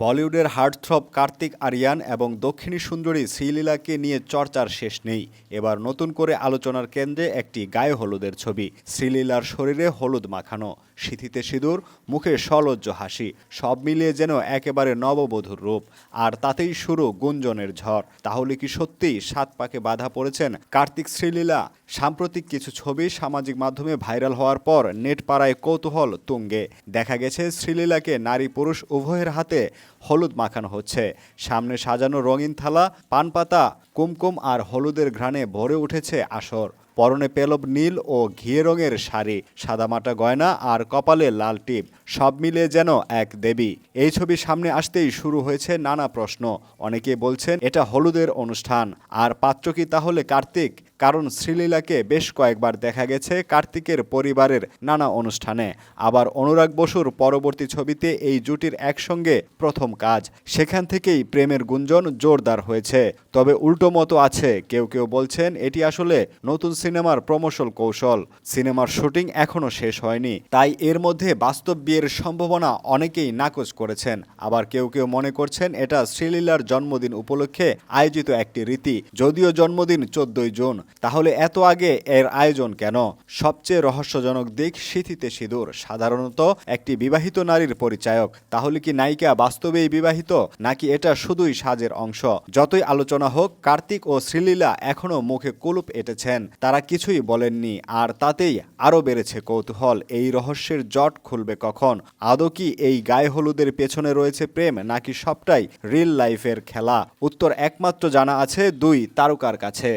বলিউডের হার্টথ্রব কার্তিক আরিয়ান এবং দক্ষিণী সুন্দরী শ্রীলীলাকে নিয়ে চর্চার শেষ নেই। এবার নতুন করে আলোচনার কেন্দ্রে একটি গায়ে হলুদের ছবি, শ্রীলীলার শরীরে হলুদ মাখানো, সিথিতে সিঁদুর, মুখে সলজ্জ হাসি, সব মিলিয়ে যেন একেবারে নববধূর রূপ। আর তাতেই শুরু গুঞ্জনের ঝড়। তাহলে কি সত্যিই সাত পাকে বাধা পড়েছেন কার্তিক শ্রীলীলা? সাম্প্রতিক কিছু ছবি সামাজিক মাধ্যমে ভাইরাল হওয়ার পর নেট পাড়ায় কৌতূহল তুঙ্গে। দেখা গেছে শ্রীলীলাকে নারী পুরুষ উভয়ের হাতে হলুদ মাখানো হচ্ছে। সামনে সাজানো রঙিন থালা পানপাতা কুমকুম আর হলুদের ঘ্রাণে ভরে উঠেছে আসর। পরনে পেলব নীল ও ঘিয়ে রঙের শাড়ি, সাদামাটা গয়না আর কপালে লাল টিপ, সব মিলিয়ে যেন এক দেবী। এই ছবি সামনে আসতেই শুরু হয়েছে নানা প্রশ্ন। অনেকে বলছেন, এটা হলুদের অনুষ্ঠান। আর পাত্র কি তাহলে কার্তিক? কারণ শ্রীলীলাকে বেশ কয়েকবার দেখা গেছে কার্তিকের পরিবারের নানা অনুষ্ঠানে। আবার অনুরাগ বসুর পরবর্তী ছবিতে এই জুটির একসঙ্গে প্রথম কাজ। সেখান থেকেই প্রেমের গুঞ্জন জোরদার হয়েছে। তবে উল্টো মতো আছে। কেউ কেউ বলছেন, এটি আসলে নতুন সিনেমার প্রমোশন কৌশল। সিনেমার শুটিং এখনও শেষ হয়নি। তাই এর মধ্যে বাস্তব বিয়ের সম্ভাবনা অনেকেই নাকচ করেছেন। আবার কেউ কেউ মনে করছেন, এটা শ্রীলীলার জন্মদিন উপলক্ষে আয়োজিত একটি রীতি। যদিও জন্মদিন চোদ্দই জুন। তাহলে এত আগে এর আয়োজন কেন? সবচেয়ে রহস্যজনক দিক সিথিতে সিঁদুর, সাধারণত একটি বিবাহিত নারীর পরিচায়ক। তাহলে কি নায়িকা বাস্তবেই বিবাহিত? নাকি এটা শুধুই সাজের অংশ? যতই আলোচনা হোক, কার্তিক ও শ্রীলীলা এখনও মুখে কুলুপ এঁটেছেন। তারা কিছুই বলেননি, আর তাতেই আরও বেড়েছে কৌতূহল। এই রহস্যের জট খুলবে কখন? আদৌ কি এই গায়ে হলুদের পেছনে রয়েছে প্রেম, নাকি সবটাই রিল লাইফের খেলা? উত্তর একমাত্র জানা আছে দুই তারকার কাছে।